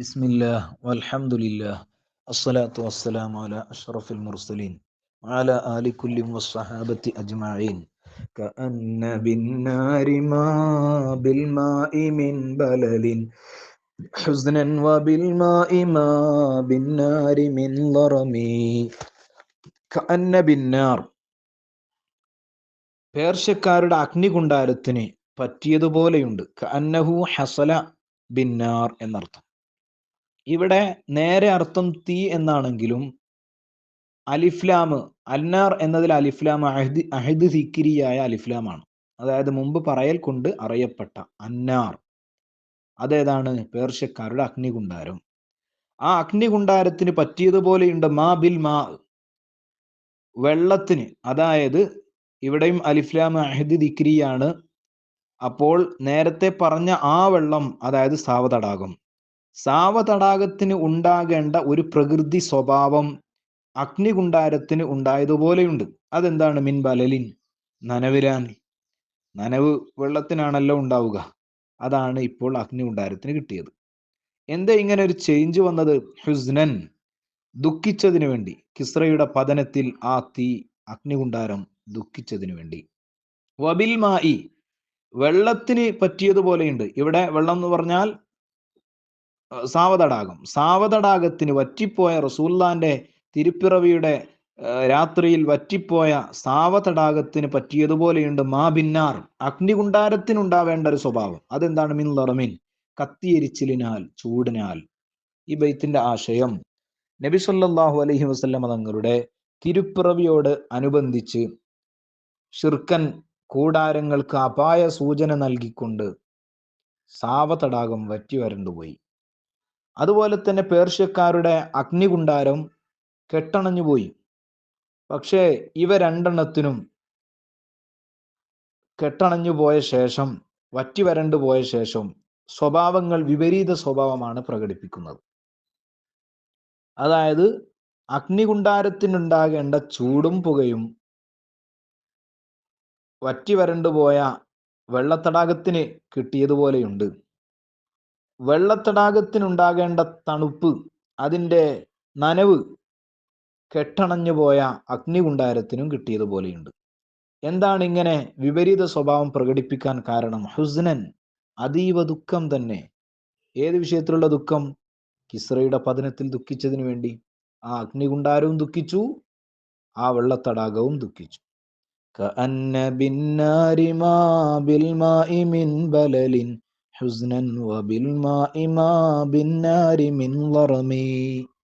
بسم الله والحمد لله الصلاة والسلام على أشرف المرسلين وعلى آل كل والصحابة أجمعين كأن بالنار ما بالماء من بلل حزنا وبالماء ما بالنار من ضرم كأن بالنار പേർഷ്യക്കാരുടെ അഗ്നികുണ്ടാരത്തിന് പറ്റിയതുപോലെയുണ്ട് അന്നഹു ഹസല ബിന്നാർ എന്നർത്ഥം ഇവിടെ നേരെ അർത്ഥം തീ എന്നാണെങ്കിലും അലിഫ്ലാം അന്നാർ എന്നതിൽ അലിഫ്ലാം അഹദ് അഹദ് സിക്കിരിയായ അലിഫ്ലാമാണ്. അതായത് മുമ്പ് പറയൽ കൊണ്ട് അറിയപ്പെട്ട അന്നാർ. അതേതാണ് പേർഷ്യക്കാരുടെ അഗ്നികുണ്ടാരം ആ അഗ്നികുണ്ടാരത്തിന് പറ്റിയതുപോലെയുണ്ട് മാ ബിൽ മാ. വെള്ളത്തിന് അതായത് ഇവിടെയും അലിഫ്ലാം അഹദ് ദിക്രിയാണ്. അപ്പോൾ നേരത്തെ പറഞ്ഞ ആ വെള്ളം അതായത് സാവതടാകം. സാവതടാകത്തിന് ഉണ്ടാകേണ്ട ഒരു പ്രകൃതി സ്വഭാവം അഗ്നികുണ്ടാരത്തിന് ഉണ്ടായതുപോലെയുണ്ട്. അതെന്താണ്? മിൻബലലിൻ നനവിരാൻ നനവ് വെള്ളത്തിനാണല്ലോ ഉണ്ടാവുക. അതാണ് ഇപ്പോൾ അഗ്നികുണ്ടാരത്തിന് കിട്ടിയത്. എന്താ ഇങ്ങനെ ഒരു ചേഞ്ച് വന്നത്? ഹുസ്നൻ ദുഃഖിച്ചതിനു വേണ്ടി. കിസ്രയുടെ പതനത്തിൽ ആ തീ അഗ്നികുണ്ടാരം ദുഃഖിച്ചതിനു വേണ്ടി. വബിൽ മായി വെള്ളത്തിന് പറ്റിയതുപോലെയുണ്ട്. ഇവിടെ വെള്ളം എന്ന് പറഞ്ഞാൽ സാവതടാകം. സാവതടാകത്തിന് വറ്റിപ്പോയ റസൂല്ലാന്റെ തിരുപ്പിറവിയുടെ രാത്രിയിൽ വറ്റിപ്പോയ സാവതടാകത്തിന് പറ്റിയതുപോലെയുണ്ട് മാ ബിന്നാർ അഗ്നികുണ്ടാരത്തിനുണ്ടാവേണ്ട ഒരു സ്വഭാവം. അതെന്താണ്? മിൻ ലറമിൻ കത്തിയെരിച്ചിലിനാൽ ചൂടിനാൽ. ഈ ബൈത്തിന്റെ ആശയം. നബി സല്ലാഹു അലഹി വസല്ലമ തങ്ങളുടെ തിരുപ്പിറവിയോട് അനുബന്ധിച്ച് ഷിർക്കൻ കൂടാരങ്ങൾക്ക് അപായ സൂചന നൽകിക്കൊണ്ട് സാവതടാകം വറ്റി വരണ്ടുപോയി അതുപോലെ തന്നെ പേർഷ്യക്കാരുടെ അഗ്നികുണ്ടാരം കെട്ടണഞ്ഞുപോയി പക്ഷേ ഇവ രണ്ടെണ്ണത്തിനും കെട്ടണഞ്ഞു പോയ ശേഷം വറ്റി വരണ്ടു പോയ ശേഷം സ്വഭാവങ്ങൾ വിപരീത സ്വഭാവമാണ് പ്രകടിപ്പിക്കുന്നത്. അതായത് അഗ്നികുണ്ടാരത്തിനുണ്ടാകേണ്ട ചൂടും പുകയും വറ്റി വരണ്ടുപോയ വെള്ളത്തടാകത്തിന് കിട്ടിയതുപോലെയുണ്ട്. വെള്ളത്തടാകത്തിനുണ്ടാകേണ്ട തണുപ്പ് അതിന്റെ നനവ് കെട്ടണഞ്ഞു പോയ അഗ്നികുണ്ടാരത്തിനും കിട്ടിയതുപോലെയുണ്ട്. എന്താണ് ഇങ്ങനെ വിപരീത സ്വഭാവം പ്രകടിപ്പിക്കാൻ കാരണം? ഹുസ്നൻ അതീവ ദുഃഖം തന്നെ. ഏത് വിഷയത്തിലുള്ള ദുഃഖം? കിസ്രയുടെ പതനത്തിൽ ദുഃഖിച്ചതിന് വേണ്ടി. ആ അഗ്നികുണ്ടാരവും ദുഃഖിച്ചു ആ വെള്ളത്തടാകവും ദുഃഖിച്ചു. കഅന്ന ബിന്നാരിമാ ബിൽമാഇ മിൻ ബലലിൻ حزنا وبالماء ما بالنار من ضرم